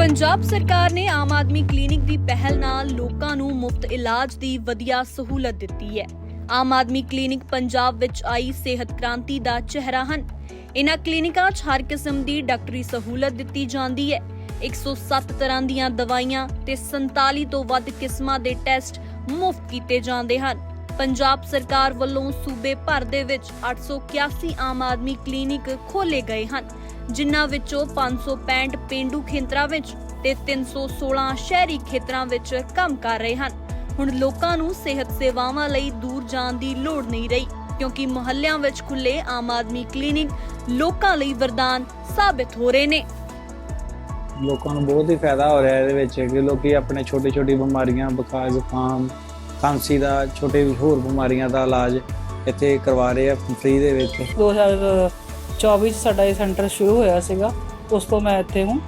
ਪੰਜਾਬ ਸਰਕਾਰ ਨੇ ਆਮ ਆਦਮੀ ਕਲੀਨਿਕ ਦੀ ਪਹਿਲ ਨਾਲ ਲੋਕਾਂ ਨੂੰ ਮੁਫਤ ਇਲਾਜ ਦੀ ਵਧੀਆ ਸਹੂਲਤ ਦਿੱਤੀ ਹੈ। ਆਮ ਆਦਮੀ ਕਲੀਨਿਕ ਪੰਜਾਬ ਵਿੱਚ ਆਈ ਸਿਹਤ ਕ੍ਰਾਂਤੀ ਦਾ ਚਿਹਰਾ ਹਨ। ਇਨ੍ਹਾਂ ਕਲੀਨਿਕਾਂ 'ਚ ਹਰ ਕਿਸਮ ਦੀ ਡਾਕਟਰੀ ਸਹੂਲਤ ਦਿੱਤੀ ਜਾਂਦੀ ਹੈ। 107 ਤਰ੍ਹਾਂ ਦੀਆਂ ਦਵਾਈਆਂ ਤੇ 47 ਤੋਂ ਵੱਧ ਕਿਸਮਾਂ ਦੇ ਟੈਸਟ ਮੁਫਤ ਕੀਤੇ ਜਾਂਦੇ ਹਨ। ਪੰਜਾਬ ਸਰਕਾਰ ਵੱਲੋਂ ਸੂਬੇ ਭਰ ਦੇ ਵਿੱਚ 881 ਆਮ ਆਦਮੀ ਕਲੀਨਿਕ ਖੋਲੇ ਗਏ ਹਨ। ਜਿਨ੍ਹਾਂ ਵਿੱਚੋਂ 565 ਪਿੰਡੂ ਖੇਤਰਾਂ ਵਿੱਚ ਤੇ 316 ਸ਼ਹਿਰੀ ਖੇਤਰਾਂ ਵਿੱਚ ਕੰਮ ਕਰ ਰਹੇ ਹਨ। ਹੁਣ ਲੋਕਾਂ ਨੂੰ ਸਿਹਤ ਸੇਵਾਵਾਂ ਲਈ ਦੂਰ ਜਾਣ ਦੀ ਲੋੜ ਨਹੀਂ ਰਹੀ ਕਿਉਂਕਿ ਮੁਹੱਲਿਆਂ ਵਿੱਚ ਖੁੱਲੇ ਆਮ ਆਦਮੀ ਕਲੀਨਿਕ ਲੋਕਾਂ ਲਈ ਵਰਦਾਨ ਸਾਬਿਤ ਹੋ ਰਹੇ ਨੇ। ਲੋਕਾਂ ਨੂੰ ਬਹੁਤ ਹੀ ਫਾਇਦਾ ਹੋ ਰਿਹਾ ਇਹਦੇ ਵਿੱਚ ਕਿ ਲੋਕੀ ਆਪਣੇ ਛੋਟੀ ਛੋਟੀ ਬਿਮਾਰੀਆਂ ਬੁਖਾਰ ਜ਼ੁਕਾਮ ਖਾਂਸੀ ਦਾ ਛੋਟੇ ਹੋਰ ਬਿਮਾਰੀਆਂ ਦਾ ਇਲਾਜ ਇੱਥੇ ਕਰਵਾ ਰਹੇ ਆ ਫ੍ਰੀ ਦੇ ਵਿੱਚ। 2024 ਚ ਸਾਡਾ ਇਹ ਸੈਂਟਰ ਸ਼ੁਰੂ ਹੋਇਆ ਸੀਗਾ, ਉਸ ਤੋਂ ਮੈਂ ਇੱਥੇ ਹੂੰ।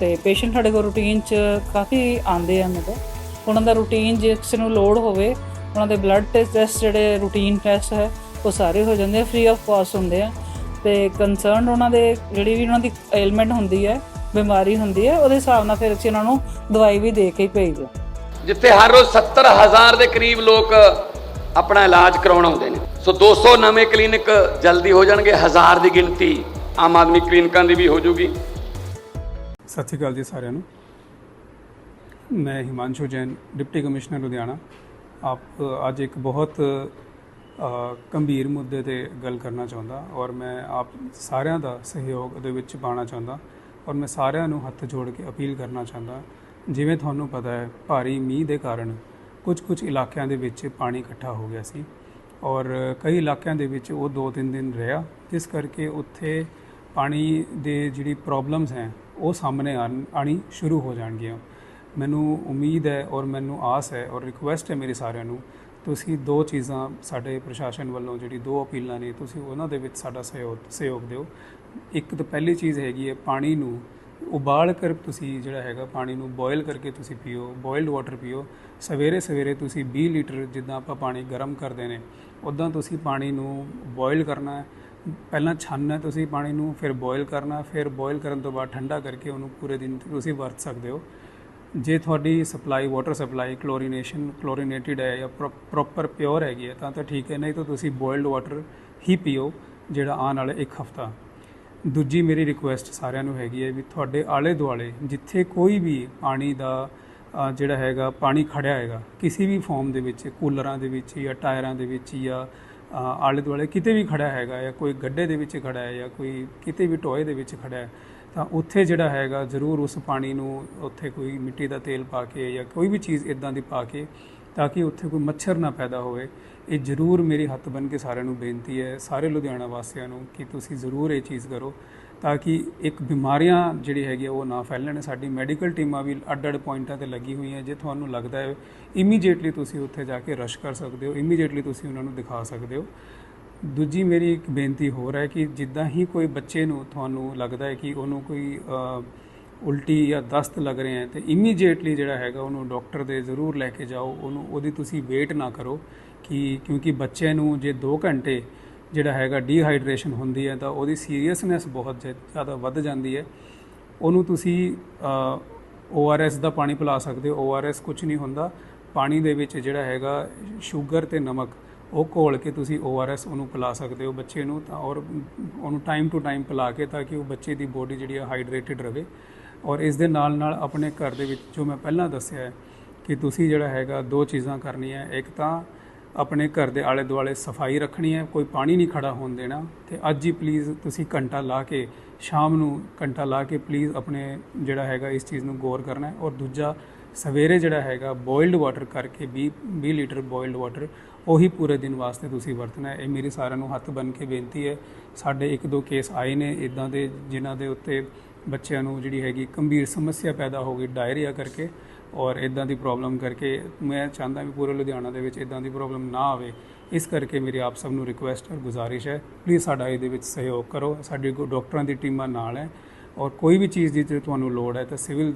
ਤੇ ਪੇਸ਼ੈਂਟ ਸਾਡੇ ਕੋਲ ਰੂਟੀਨ ਚ ਕਾਫੀ ਆਉਂਦੇ ਆ ਮਤਲਬ ਉਹਨਾਂ ਦਾ ਰੂਟੀਨ ਜੇ ਕਿਸੇ ਨੂੰ ਲੋਡ ਹੋਵੇ, ਉਹਨਾਂ ਦੇ ਬਲੱਡ ਟੈਸਟ ਜਿਹੜੇ ਰੂਟੀਨ ਟੈਸਟ ਹੈ, ਉਹ ਸਾਰੇ ਹੋ ਜਾਂਦੇ ਆ ਫ੍ਰੀ ਆਫ ਕਾਸਟ ਹੁੰਦੇ ਆ। ਤੇ ਕੰਸਰਨ ਉਹਨਾਂ ਦੇ ਜਿਹੜੀ ਵੀ ਉਹਨਾਂ ਦੀ ਐਲਮੈਂਟ ਹੁੰਦੀ ਹੈ, ਬਿਮਾਰੀ ਹੁੰਦੀ ਹੈ, ਉਹਦੇ ਹਿਸਾਬ ਨਾਲ ਫਿਰ ਅਸੀਂ ਉਹਨਾਂ ਨੂੰ ਦਵਾਈ ਵੀ ਦੇ ਕੇ ਹੀ ਭੇਜਦੇ ਹਾਂ ਜਿੱਥੇ ਹਰ ਰੋਜ਼ 70000 ਦੇ ਕਰੀਬ ਲੋਕ ਆਪਣਾ ਇਲਾਜ ਕਰਾਉਣ ਆਉਂਦੇ ਨੇ। ਸੋ 200 ਨਵੇਂ ਕਲੀਨਿਕ ਜਲਦੀ ਹੋ ਜਾਣਗੇ, ਹਜ਼ਾਰ ਦੀ ਗਿਣਤੀ ਆਮ ਆਦਮੀ ਕਲੀਨਿਕਾਂ ਦੀ ਵੀ ਹੋ ਜੂਗੀ। ਸਤਿ ਸ਼੍ਰੀ ਅਕਾਲ ਜੀ ਸਾਰਿਆਂ ਨੂੰ। ਮੈਂ ਹਿਮਾਂਸ਼ੂ ਜੈਨ, ਡਿਪਟੀ ਕਮਿਸ਼ਨਰ ਲੁਧਿਆਣਾ। ਆਪ ਅੱਜ ਇੱਕ ਬਹੁਤ ਗੰਭੀਰ ਮੁੱਦੇ ਤੇ ਗੱਲ ਕਰਨਾ ਚਾਹੁੰਦਾ ਔਰ ਮੈਂ ਆਪ ਸਾਰਿਆਂ ਦਾ ਸਹਿਯੋਗ ਉਹਦੇ ਵਿੱਚ ਪਾਉਣਾ ਚਾਹੁੰਦਾ ਔਰ ਮੈਂ ਸਾਰਿਆਂ ਨੂੰ ਹੱਥ ਜੋੜ ਕੇ ਅਪੀਲ ਕਰਨਾ ਚਾਹੁੰਦਾ। ਜਿਵੇਂ ਤੁਹਾਨੂੰ ਪਤਾ ਹੈ, ਭਾਰੀ ਮੀਂਹ ਦੇ ਕਾਰਨ ਕੁਝ ਕੁਝ ਇਲਾਕਿਆਂ ਦੇ ਵਿੱਚ ਪਾਣੀ ਇਕੱਠਾ ਹੋ ਗਿਆ ਸੀ। ਔਰ ਕਈ ਇਲਾਕਿਆਂ ਦੇ ਵਿੱਚ ਉਹ 2-3 ਦਿਨ ਰਿਹਾ। ਜਿਸ ਕਰਕੇ ਉੱਥੇ ਪਾਣੀ ਦੇ ਜਿਹੜੀ ਪ੍ਰੋਬਲਮਸ ਹੈ, ਉਹ ਸਾਹਮਣੇ ਆਉਣ- ਆਉਣੀ ਸ਼ੁਰੂ ਹੋ ਜਾਣਗੀਆਂ। ਮੈਨੂੰ ਉਮੀਦ ਹੈ ਔਰ ਮੈਨੂੰ ਆਸ ਹੈ ਔਰ ਰਿਕੁਐਸਟ ਹੈ ਮੇਰੇ ਸਾਰਿਆਂ ਨੂੰ, ਤੁਸੀਂ ਦੋ ਚੀਜ਼ਾਂ ਸਾਡੇ ਪ੍ਰਸ਼ਾਸਨ ਵੱਲੋਂ ਜਿਹੜੀ ਦੋ ਅਪੀਲਾਂ ਨੇ, ਤੁਸੀਂ ਉਹਨਾਂ ਦੇ ਵਿੱਚ ਸਾਡਾ ਸਹਿਯੋਗ ਸਹਿਯੋਗ ਦਿਓ। ਇੱਕ ਤਾਂ ਪਹਿਲੀ ਚੀਜ਼ ਹੈਗੀ ਹੈ ਪਾਣੀ ਨੂੰ ਉਬਾਲ ਕਰ ਤੁਸੀਂ ਜਿਹੜਾ ਹੈਗਾ ਪਾਣੀ ਨੂੰ ਬੋਇਲ ਕਰਕੇ ਤੁਸੀਂ ਪੀਓ ਬੋਇਲਡ ਵਾਟਰ ਪੀਓ। ਸਵੇਰੇ ਸਵੇਰੇ ਤੁਸੀਂ 20 ਲੀਟਰ ਜਿੱਦਾਂ ਆਪਾਂ ਪਾਣੀ ਗਰਮ ਕਰਦੇ ਨੇ ਉਦਾਂ ਤੁਸੀਂ ਪਾਣੀ ਨੂੰ ਬੋਇਲ ਕਰਨਾ ਹੈ। ਪਹਿਲਾਂ ਛਾਨਣਾ ਤੁਸੀਂ ਪਾਣੀ ਨੂੰ, ਫਿਰ ਬੋਇਲ ਕਰਨਾ, ਫਿਰ ਬੋਇਲ ਕਰਨ ਤੋਂ ਬਾਅਦ ਠੰਡਾ ਕਰਕੇ ਉਹਨੂੰ ਪੂਰੇ ਦਿਨ ਤੁਸੀਂ ਵਰਤ ਸਕਦੇ ਹੋ। ਜੇ ਤੁਹਾਡੀ supply water supply chlorination chlorinated ਹੈ ਜਾਂ ਪ੍ਰੋਪਰ ਪਿਓਰ ਹੈਗੀ ਹੈ, ਤਾਂ ਤਾਂ ਠੀਕ ਹੈ, ਨਹੀਂ ਤਾਂ ਤੁਸੀਂ ਬੋਇਲਡ ਵਾਟਰ ਹੀ ਪੀਓ, ਜਿਹੜਾ ਆਉਣ ਵਾਲੇ ਇੱਕ ਹਫਤਾ। ਦੂਜੀ ਮੇਰੀ ਰਿਕੁਐਸਟ ਸਾਰਿਆਂ ਨੂੰ ਹੈਗੀ ਹੈ ਵੀ ਤੁਹਾਡੇ ਆਲੇ ਦੁਆਲੇ ਜਿੱਥੇ ਕੋਈ ਵੀ ਪਾਣੀ ਦਾ ਜਿਹੜਾ ਹੈਗਾ, ਪਾਣੀ ਖੜਿਆ ਹੈਗਾ, ਕਿਸੇ ਵੀ ਫਾਰਮ ਦੇ ਵਿੱਚ, ਕੂਲਰਾਂ ਦੇ ਵਿੱਚ ਜਾਂ ਟਾਇਰਾਂ ਦੇ ਵਿੱਚ ਜਾਂ ਆਲੇ ਦੁਆਲੇ ਕਿਤੇ ਵੀ ਖੜਾ ਹੈਗਾ ਜਾਂ ਕੋਈ ਗੱਡੇ ਦੇ ਵਿੱਚ ਖੜਾ ਹੈ ਜਾਂ ਕੋਈ ਕਿਤੇ ਵੀ ਟੋਏ ਦੇ ਵਿੱਚ ਖੜਾ ਹੈ, ਤਾਂ ਉੱਥੇ ਜਿਹੜਾ ਹੈਗਾ ਜ਼ਰੂਰ ਉਸ ਪਾਣੀ ਨੂੰ ਉੱਥੇ ਕੋਈ ਮਿੱਟੀ ਦਾ ਤੇਲ ਪਾ ਕੇ ਜਾਂ ਕੋਈ ਵੀ ਚੀਜ਼ ਇਦਾਂ ਦੀ ਪਾ ਕੇ ਤਾਂ ਕਿ ਉੱਥੇ ਕੋਈ ਮੱਛਰ ਨਾ ਪੈਦਾ ਹੋਵੇ। ਇਹ ਜ਼ਰੂਰ ਮੇਰੀ ਹੱਥ ਬਨ ਕੇ ਸਾਰਿਆਂ ਨੂੰ ਬੇਨਤੀ ਹੈ, ਸਾਰੇ ਲੁਧਿਆਣਾ ਵਾਸੀਆਂ ਨੂੰ ਕਿ ਤੁਸੀਂ ਜ਼ਰੂਰ ਇਹ ਚੀਜ਼ ਕਰੋ ਤਾਂ ਕਿ ਇੱਕ ਬਿਮਾਰੀਆਂ ਜਿਹੜੀ ਹੈਗੀ ਆ, ਉਹ ਨਾ ਫੈਲਣ। ਸਾਡੀ ਮੈਡੀਕਲ ਟੀਮਾਂ ਵੀ ਅੱਡ-ਅੱਡ ਪੁਆਇੰਟਾਂ ਤੇ ਲੱਗੀ ਹੋਈਆਂ ਜੇ ਤੁਹਾਨੂੰ ਲੱਗਦਾ ਹੈ ਇਮੀਡੀਏਟਲੀ ਤੁਸੀਂ ਉੱਥੇ ਜਾ ਕੇ ਰਸ਼ ਕਰ ਸਕਦੇ ਹੋ ਇਮੀਡੀਏਟਲੀ ਤੁਸੀਂ ਉਹਨਾਂ ਨੂੰ ਦਿਖਾ ਸਕਦੇ ਹੋ। ਦੂਜੀ ਮੇਰੀ ਇੱਕ ਬੇਨਤੀ ਹੋਰ ਹੈ ਕਿ ਜਿੱਦਾਂ ਹੀ ਕੋਈ ਬੱਚੇ ਨੂੰ ਤੁਹਾਨੂੰ ਲੱਗਦਾ ਹੈ ਕਿ ਉਹਨੂੰ ਕੋਈ ਉਲਟੀ ਜਾਂ ਦਸਤ ਲੱਗ ਰਹੇ ਹੈ, ਤੇ ਇਮੀਡੀਏਟਲੀ ਜਿਹੜਾ ਹੈਗਾ ਉਹਨੂੰ ਡਾਕਟਰ ਦੇ ਜ਼ਰੂਰ ਲੈ ਕੇ ਜਾਓ, ਉਹਨੂੰ, ਉਹਦੀ ਤੁਸੀਂ ਵੇਟ ਨਾ ਕਰੋ ਕਿ, ਕਿਉਂਕਿ ਬੱਚੇ ਨੂੰ ਜੇ 2 ਘੰਟੇ ਜਿਹੜਾ ਹੈਗਾ ਡੀਹਾਈਡਰੇਸ਼ਨ ਹੁੰਦੀ ਹੈ, ਤਾਂ ਉਹਦੀ ਸੀਰੀਅਸਨੈਸ ਬਹੁਤ ਜ਼ਿਆ- ਜ਼ਿਆਦਾ ਵੱਧ ਜਾਂਦੀ ਹੈ। ਉਹਨੂੰ ਤੁਸੀਂ ORS ਦਾ ਪਾਣੀ ਪਿਲਾ ਸਕਦੇ ਹੋ। ORS ਕੁਝ ਨਹੀਂ ਹੁੰਦਾ। ਪਾਣੀ ਦੇ ਵਿੱਚ ਜਿਹੜਾ ਹੈਗਾ ਸ਼ੂਗਰ ਤੇ ਨਮਕ, ਉਹ ਘੋਲ ਕੇ ਤੁਸੀਂ ORS ਉਹਨੂੰ ਪਿਲਾ ਸਕਦੇ ਹੋ ਬੱਚੇ ਨੂੰ ਤਾਂ, ਔਰ ਉਹਨੂੰ ਟਾਈਮ ਟੂ ਟਾਈਮ ਪਿਲਾ ਕੇ ਤਾਂ ਕਿ ਉਹ ਬੱਚੇ ਦੀ ਬੋਡੀ ਜਿਹੜੀ ਹੈ ਹਾਈਡਰੇਟਿਡ ਰਵੇ। ਔਰ ਇਸ ਦੇ ਨਾਲ ਨਾਲ ਆਪਣੇ ਘਰ ਦੇ ਵਿੱਚ ਜੋ ਮੈਂ ਪਹਿਲਾਂ ਦੱਸਿਆ ਹੈ ਕਿ ਤੁਸੀਂ ਜਿਹੜਾ ਹੈਗਾ ਦੋ ਚੀਜ਼ਾਂ ਕਰਨੀਆਂ ਇੱਕ ਤਾਂ ਆਪਣੇ ਘਰ ਦੇ ਆਲੇ ਦੁਆਲੇ ਸਫ਼ਾਈ ਰੱਖਣੀ ਹੈ, ਕੋਈ ਪਾਣੀ ਨਹੀਂ ਖੜਾ ਹੋਣ ਦੇਣਾ ਤੇ ਅੱਜ ਹੀ ਪਲੀਜ਼ ਤੁਸੀਂ ਘੰਟਾ ਲਾ ਕੇ, ਸ਼ਾਮ ਨੂੰ ਘੰਟਾ ਲਾ ਕੇ ਪਲੀਜ਼ ਆਪਣੇ ਜਿਹੜਾ ਹੈਗਾ ਇਸ ਚੀਜ਼ ਨੂੰ ਗੌਰ ਕਰਨਾ ਹੈ। ਔਰ ਦੂਜਾ, ਸਵੇਰੇ ਜਿਹੜਾ ਹੈਗਾ ਬੋਇਲਡ ਵਾਟਰ ਕਰਕੇ 20 20 ਲੀਟਰ ਬੋਇਲਡ ਵਾਟਰ ਉਹੀ ਪੂਰੇ ਦਿਨ ਵਾਸਤੇ ਤੁਸੀਂ ਵਰਤਣਾ ਹੈ। ਇਹ ਮੇਰੀ ਸਾਰਿਆਂ ਨੂੰ ਹੱਥ ਬੰਨ ਕੇ ਬੇਨਤੀ ਹੈ। ਸਾਡੇ ਇੱਕ ਦੋ ਕੇਸ ਆਏ ਨੇ ਇਦਾਂ ਦੇ ਜਿਨ੍ਹਾਂ ਦੇ ਉੱਤੇ ਬੱਚਿਆਂ ਨੂੰ ਜਿਹੜੀ ਹੈਗੀ ਗੰਭੀਰ ਸਮੱਸਿਆ ਪੈਦਾ ਹੋ ਗਈ ਡਾਇਰੀਆ ਕਰਕੇ ਔਰ ਇਦਾਂ ਦੀ ਪ੍ਰੋਬਲਮ ਕਰਕੇ, ਮੈਂ ਚਾਹੁੰਦਾ ਵੀ ਪੂਰੇ ਲੁਧਿਆਣਾ ਦੇ ਵਿੱਚ ਇਦਾਂ ਦੀ ਪ੍ਰੋਬਲਮ ਨਾ ਆਵੇ। ਇਸ ਕਰਕੇ ਮੇਰੀ ਆਪ ਸਭ ਨੂੰ ਰਿਕੁਐਸਟ ਔਰ ਗੁਜ਼ਾਰਿਸ਼ ਹੈ ਪਲੀਜ਼ ਸਾਡਾ ਇਹਦੇ ਵਿੱਚ ਸਹਿਯੋਗ ਕਰੋ। ਸਾਡੀ ਕੋ ਡਾਕਟਰਾਂ ਦੀ ਟੀਮਾਂ ਨਾਲ ਹੈ ਔਰ ਕੋਈ ਵੀ ਚੀਜ਼ ਦੀ ਜੇ ਤੁਹਾਨੂੰ ਲੋੜ ਹੈ ਤਾਂ ਸਿਵਲ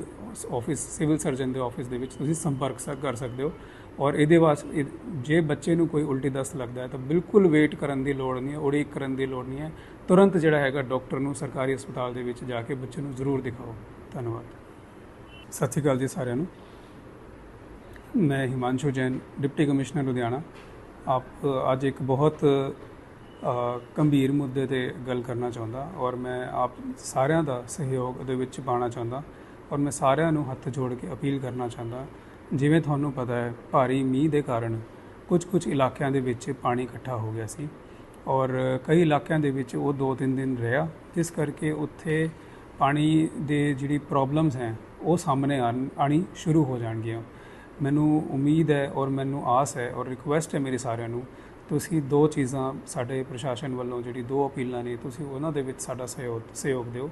ਆਫਿਸ ਸਿਵਲ ਸਰਜਨ ਦੇ ਆਫਿਸ ਦੇ ਵਿੱਚ ਤੁਸੀਂ ਸੰਪਰਕ ਕਰ ਸਕਦੇ ਹੋ ਔਰ ਇਹਦੇ ਵਾਸਤੇ ਜੇ ਬੱਚੇ ਨੂੰ ਕੋਈ ਉਲਟੀ ਦਸਤ ਲੱਗਦਾ ਹੈ ਤਾਂ ਬਿਲਕੁਲ ਵੇਟ ਕਰਨ ਦੀ ਲੋੜ ਨਹੀਂ ਹੈ, ਉਡੀਕ ਕਰਨ ਦੀ ਲੋੜ ਨਹੀਂ ਹੈ। ਤੁਰੰਤ ਜਿਹੜਾ ਹੈਗਾ ਡਾਕਟਰ ਨੂੰ ਸਰਕਾਰੀ ਹਸਪਤਾਲ ਦੇ ਵਿੱਚ ਜਾ ਕੇ ਬੱਚੇ ਨੂੰ ਜ਼ਰੂਰ ਦਿਖਾਓ। ਧੰਨਵਾਦ। ਸਤਿ ਸ਼੍ਰੀ ਅਕਾਲ ਜੀ ਸਾਰਿਆਂ ਨੂੰ। ਮੈਂ ਹਿਮਾਂਸ਼ੂ ਜੈਨ, ਡਿਪਟੀ ਕਮਿਸ਼ਨਰ ਲੁਧਿਆਣਾ। ਆਪ ਅੱਜ ਇੱਕ ਬਹੁਤ ਗੰਭੀਰ ਮੁੱਦੇ ਤੇ ਗੱਲ ਕਰਨਾ ਚਾਹੁੰਦਾ ਔਰ ਮੈਂ ਆਪ ਸਾਰਿਆਂ ਦਾ ਸਹਿਯੋਗ ਉਹਦੇ ਵਿੱਚ ਪਾਉਣਾ ਚਾਹੁੰਦਾ ਔਰ ਮੈਂ ਸਾਰਿਆਂ ਨੂੰ ਹੱਥ ਜੋੜ ਕੇ ਅਪੀਲ ਕਰਨਾ ਚਾਹੁੰਦਾ। ਜਿਵੇਂ ਤੁਹਾਨੂੰ ਪਤਾ ਹੈ, ਭਾਰੀ ਮੀਂਹ ਦੇ ਕਾਰਨ ਕੁਝ ਕੁਝ ਇਲਾਕਿਆਂ ਦੇ ਵਿੱਚ ਪਾਣੀ ਇਕੱਠਾ ਹੋ ਗਿਆ ਸੀ। ਔਰ ਕਈ ਇਲਾਕਿਆਂ ਦੇ ਵਿੱਚ ਉਹ 2-3 ਦਿਨ ਰਿਹਾ। ਜਿਸ ਕਰਕੇ ਉੱਥੇ ਪਾਣੀ ਦੇ ਜਿਹੜੀ ਪ੍ਰੋਬਲਮਸ ਹੈ, ਉਹ ਸਾਹਮਣੇ ਆਉਣ- ਆਉਣੀ ਸ਼ੁਰੂ ਹੋ ਜਾਣਗੀਆਂ। ਮੈਨੂੰ ਉਮੀਦ ਹੈ ਔਰ ਮੈਨੂੰ ਆਸ ਹੈ ਔਰ ਰਿਕੁਐਸਟ ਹੈ ਮੇਰੇ ਸਾਰਿਆਂ ਨੂੰ, ਤੁਸੀਂ ਦੋ ਚੀਜ਼ਾਂ ਸਾਡੇ ਪ੍ਰਸ਼ਾਸਨ ਵੱਲੋਂ ਜਿਹੜੀ ਦੋ ਅਪੀਲਾਂ ਨੇ, ਤੁਸੀਂ ਉਹਨਾਂ ਦੇ ਵਿੱਚ ਸਾਡਾ ਸਹਿਯੋਗ ਸਹਿਯੋਗ ਦਿਓ।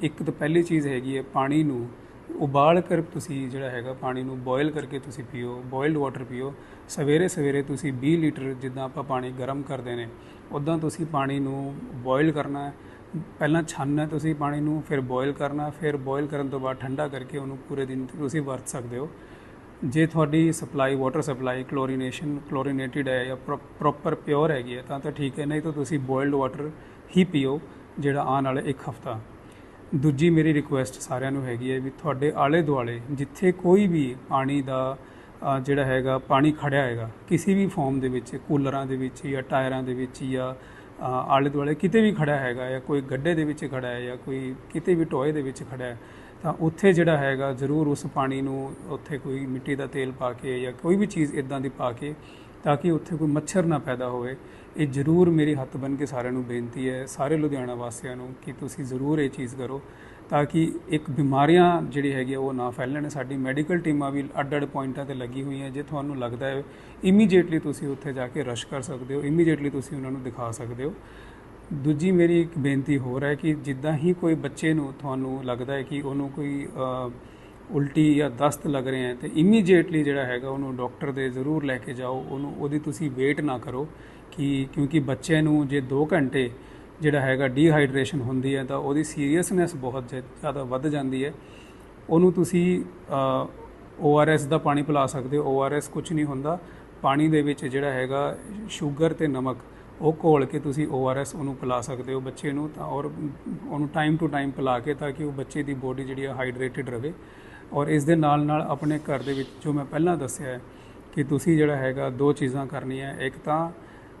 ਇੱਕ ਤਾਂ ਪਹਿਲੀ ਚੀਜ਼ ਹੈਗੀ ਹੈ ਪਾਣੀ ਨੂੰ ਉਬਾਲ ਕਰ ਤੁਸੀਂ ਜਿਹੜਾ ਹੈਗਾ ਪਾਣੀ ਨੂੰ ਬੋਇਲ ਕਰਕੇ ਤੁਸੀਂ ਪੀਓ ਬੋਇਲਡ ਵਾਟਰ ਪੀਓ। ਸਵੇਰੇ ਸਵੇਰੇ ਤੁਸੀਂ 20 ਲੀਟਰ ਜਿੱਦਾਂ ਆਪਾਂ ਪਾਣੀ ਗਰਮ ਕਰਦੇ ਨੇ ਉਦਾਂ ਤੁਸੀਂ ਪਾਣੀ ਨੂੰ ਬੋਇਲ ਕਰਨਾ ਹੈ। ਪਹਿਲਾਂ ਛਾਨਣਾ ਤੁਸੀਂ ਪਾਣੀ ਨੂੰ, ਫਿਰ ਬੋਇਲ ਕਰਨਾ, ਫਿਰ ਬੋਇਲ ਕਰਨ ਤੋਂ ਬਾਅਦ ਠੰਡਾ ਕਰਕੇ ਉਹਨੂੰ ਪੂਰੇ ਦਿਨ ਤੁਸੀਂ ਵਰਤ ਸਕਦੇ ਹੋ। ਜੇ ਤੁਹਾਡੀ supply water supply chlorination chlorinated ਹੈ ਜਾਂ ਪ੍ਰੋਪਰ ਪਿਓਰ ਹੈਗੀ ਹੈ, ਤਾਂ ਤਾਂ ਠੀਕ ਹੈ, ਨਹੀਂ ਤਾਂ ਤੁਸੀਂ ਬੋਇਲਡ ਵਾਟਰ ਹੀ ਪੀਓ, ਜਿਹੜਾ ਆਉਣ ਵਾਲੇ ਇੱਕ ਹਫਤਾ। ਦੂਜੀ ਮੇਰੀ ਰਿਕੁਐਸਟ ਸਾਰਿਆਂ ਨੂੰ ਹੈਗੀ ਹੈ ਵੀ ਤੁਹਾਡੇ ਆਲੇ ਦੁਆਲੇ ਜਿੱਥੇ ਕੋਈ ਵੀ ਪਾਣੀ ਦਾ ਜਿਹੜਾ ਹੈਗਾ, ਪਾਣੀ ਖੜਿਆ ਹੈਗਾ, ਕਿਸੇ ਵੀ ਫਾਰਮ ਦੇ ਵਿੱਚ, ਕੂਲਰਾਂ ਦੇ ਵਿੱਚ ਜਾਂ ਟਾਇਰਾਂ ਦੇ ਵਿੱਚ ਜਾਂ ਆਲੇ ਦੁਆਲੇ ਕਿਤੇ ਵੀ ਖੜਾ ਹੈਗਾ ਜਾਂ ਕੋਈ ਗੱਡੇ ਦੇ ਵਿੱਚ ਖੜਾ ਹੈ ਜਾਂ ਕੋਈ ਕਿਤੇ ਵੀ ਟੋਏ ਦੇ ਵਿੱਚ ਖੜਾ ਹੈ ਤਾਂ ਉੱਥੇ ਜਿਹੜਾ ਹੈਗਾ ਜ਼ਰੂਰ ਉਸ ਪਾਣੀ ਨੂੰ ਉੱਥੇ ਕੋਈ ਮਿੱਟੀ ਦਾ ਤੇਲ ਪਾ ਕੇ ਜਾਂ ਕੋਈ ਵੀ ਚੀਜ਼ ਇਦਾਂ ਦੀ ਪਾ ਕੇ ਤਾਂ ਕਿ ਉੱਥੇ ਕੋਈ ਮੱਛਰ ਨਾ ਪੈਦਾ ਹੋਵੇ। ਇਹ ਜ਼ਰੂਰ ਮੇਰੀ ਹੱਥ ਬਨ ਕੇ ਸਾਰਿਆਂ ਨੂੰ ਬੇਨਤੀ ਹੈ, ਸਾਰੇ ਲੁਧਿਆਣਾ ਵਾਸੀਆਂ ਨੂੰ ਕਿ ਤੁਸੀਂ ਜ਼ਰੂਰ ਇਹ ਚੀਜ਼ ਕਰੋ ਤਾਂ ਕਿ ਇੱਕ ਬਿਮਾਰੀਆਂ ਜਿਹੜੀ ਹੈਗੀ ਆ ਉਹ ਨਾ ਫੈਲਣ। ਸਾਡੀ ਮੈਡੀਕਲ ਟੀਮਾਂ ਵੀ ਅੱਡ-ਅੱਡ ਪੁਆਇੰਟਾਂ ਤੇ ਲੱਗੀ ਹੋਈਆਂ ਜੇ ਤੁਹਾਨੂੰ ਲੱਗਦਾ ਹੈ ਇਮੀਡੀਏਟਲੀ ਤੁਸੀਂ ਉੱਥੇ ਜਾ ਕੇ ਰਸ਼ ਕਰ ਸਕਦੇ ਹੋ ਇਮੀਡੀਏਟਲੀ ਤੁਸੀਂ ਉਹਨਾਂ ਨੂੰ ਦਿਖਾ ਸਕਦੇ ਹੋ। ਦੂਜੀ ਮੇਰੀ ਇੱਕ ਬੇਨਤੀ ਹੋਰ ਹੈ ਕਿ ਜਿੱਦਾਂ ਹੀ ਕੋਈ ਬੱਚੇ ਨੂੰ ਤੁਹਾਨੂੰ ਲੱਗਦਾ ਹੈ ਕਿ ਉਹਨੂੰ ਕੋਈ ਉਲਟੀ ਜਾਂ ਦਸਤ ਲੱਗ ਰਹੇ ਹੈ, ਤੇ ਇਮੀਡੀਏਟਲੀ ਜਿਹੜਾ ਹੈਗਾ ਉਹਨੂੰ ਡਾਕਟਰ ਦੇ ਜ਼ਰੂਰ ਲੈ ਕੇ ਜਾਓ, ਉਹਨੂੰ, ਉਹਦੀ ਤੁਸੀਂ ਵੇਟ ਨਾ ਕਰੋ ਕਿ, ਕਿਉਂਕਿ ਬੱਚੇ ਨੂੰ ਜੇ 2 ਘੰਟੇ ਜਿਹੜਾ ਹੈਗਾ ਡੀਹਾਈਡਰੇਸ਼ਨ ਹੁੰਦੀ ਹੈ, ਤਾਂ ਉਹਦੀ ਸੀਰੀਅਸਨੈਸ ਬਹੁਤ ਜ਼ਿਆ- ਜ਼ਿਆਦਾ ਵੱਧ ਜਾਂਦੀ ਹੈ। ਉਹਨੂੰ ਤੁਸੀਂ ORS ਦਾ ਪਾਣੀ ਪਿਲਾ ਸਕਦੇ ਹੋ ORS ਕੁਝ ਨਹੀਂ ਹੁੰਦਾ। ਪਾਣੀ ਦੇ ਵਿੱਚ ਜਿਹੜਾ ਹੈਗਾ ਸ਼ੂਗਰ ਤੇ ਨਮਕ ਉਹ ਘੋਲ ਕੇ ਤੁਸੀਂ ORS ਉਹਨੂੰ ਪਿਲਾ ਸਕਦੇ ਹੋ ਬੱਚੇ ਨੂੰ ਤਾਂ ਔਰ ਉਹਨੂੰ ਟਾਈਮ ਟੂ ਟਾਈਮ ਪਿਲਾ ਕੇ ਤਾਂ ਕਿ ਉਹ ਬੱਚੇ ਦੀ ਬੋਡੀ ਜਿਹੜੀ ਆ ਹਾਈਡਰੇਟਿਡ ਰਵੇ। ਔਰ ਇਸ ਦੇ ਨਾਲ ਨਾਲ ਆਪਣੇ ਘਰ ਦੇ ਵਿੱਚ ਜੋ ਮੈਂ ਪਹਿਲਾਂ ਦੱਸਿਆ ਹੈ ਕਿ ਤੁਸੀਂ ਜਿਹੜਾ ਹੈਗਾ ਦੋ ਚੀਜ਼ਾਂ ਕਰਨੀਆਂ ਇੱਕ ਤਾਂ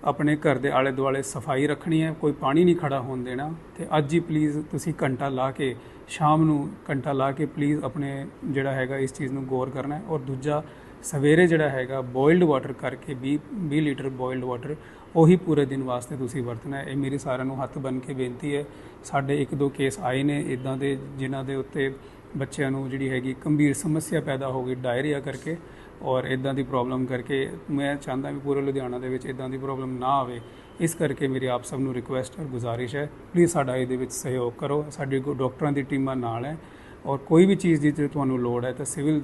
ਆਪਣੇ ਘਰ ਦੇ ਆਲੇ ਦੁਆਲੇ ਸਫ਼ਾਈ ਰੱਖਣੀ ਹੈ, ਕੋਈ ਪਾਣੀ ਨਹੀਂ ਖੜਾ ਹੋਣ ਦੇਣਾ ਤੇ ਅੱਜ ਹੀ ਪਲੀਜ਼ ਤੁਸੀਂ ਘੰਟਾ ਲਾ ਕੇ, ਸ਼ਾਮ ਨੂੰ ਘੰਟਾ ਲਾ ਕੇ ਪਲੀਜ਼ ਆਪਣੇ ਜਿਹੜਾ ਹੈਗਾ ਇਸ ਚੀਜ਼ ਨੂੰ ਗੌਰ ਕਰਨਾ ਹੈ। ਔਰ ਦੂਜਾ ਸਵੇਰੇ ਜਿਹੜਾ ਹੈਗਾ ਬੋਇਲਡ ਵਾਟਰ ਕਰਕੇ 20 20 ਲੀਟਰ ਬੋਇਲਡ ਵਾਟਰ ਉਹੀ ਪੂਰੇ ਦਿਨ ਵਾਸਤੇ ਤੁਸੀਂ ਵਰਤਣਾ ਹੈ। ਇਹ ਮੇਰੀ ਸਾਰਿਆਂ ਨੂੰ ਹੱਥ ਬੰਨ ਕੇ ਬੇਨਤੀ ਹੈ। ਸਾਡੇ ਇੱਕ ਦੋ ਕੇਸ ਆਏ ਨੇ ਇਦਾਂ ਦੇ ਜਿਨ੍ਹਾਂ ਦੇ ਉੱਤੇ ਬੱਚਿਆਂ ਨੂੰ ਜਿਹੜੀ ਹੈਗੀ ਗੰਭੀਰ ਸਮੱਸਿਆ ਪੈਦਾ ਹੋ ਗਈ, ਡਾਇਰੀਆ ਕਰਕੇ ਔਰ ਇਦਾਂ ਦੀ ਪ੍ਰੋਬਲਮ ਕਰਕੇ ਮੈਂ ਚਾਹੁੰਦਾ ਵੀ ਪੂਰੇ ਲੁਧਿਆਣਾ ਦੇ ਵਿੱਚ ਇਦਾਂ ਦੀ ਪ੍ਰੋਬਲਮ ਨਾ ਆਵੇ। ਇਸ ਕਰਕੇ ਮੇਰੀ ਆਪ ਸਭ ਨੂੰ ਰਿਕੁਐਸਟ ਔਰ ਗੁਜ਼ਾਰਿਸ਼ ਹੈ। ਪਲੀਜ਼ ਸਾਡਾ ਇਹਦੇ ਵਿੱਚ ਸਹਿਯੋਗ ਕਰੋ। ਸਾਡੀ ਕੋ ਡਾਕਟਰਾਂ ਦੀ ਟੀਮਾਂ ਨਾਲ ਹੈ। ਔਰ ਕੋਈ ਵੀ ਚੀਜ਼ ਦੀ ਜੇ ਤੁਹਾਨੂੰ ਲੋੜ ਹੈ ਤਾਂ ਸਿਵਲ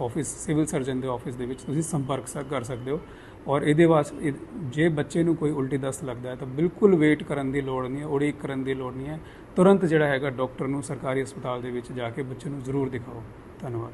ਆਫਿਸ, ਸਿਵਲ ਸਰਜਨ ਦੇ ਆਫਿਸ ਦੇ ਵਿੱਚ ਤੁਸੀਂ ਸੰਪਰਕ ਸ- ਕਰ ਸਕਦੇ ਹੋ। ਔਰ ਇਹਦੇ ਵਾਸਤੇ ਜੇ ਬੱਚੇ ਨੂੰ ਕੋਈ ਉਲਟੀ ਦਸਤ ਲੱਗਦਾ ਹੈ ਤਾਂ ਬਿਲਕੁਲ ਵੇਟ ਕਰਨ ਦੀ ਲੋੜ ਨਹੀਂ ਹੈ, ਉਡੀਕ ਕਰਨ ਦੀ ਲੋੜ ਨਹੀਂ ਹੈ। ਤੁਰੰਤ ਜਿਹੜਾ ਹੈਗਾ ਡਾਕਟਰ ਨੂੰ ਸਰਕਾਰੀ ਹਸਪਤਾਲ ਦੇ ਵਿੱਚ ਜਾ ਕੇ ਬੱਚੇ ਨੂੰ ਜ਼ਰੂਰ ਦਿਖਾਓ। ਧੰਨਵਾਦ।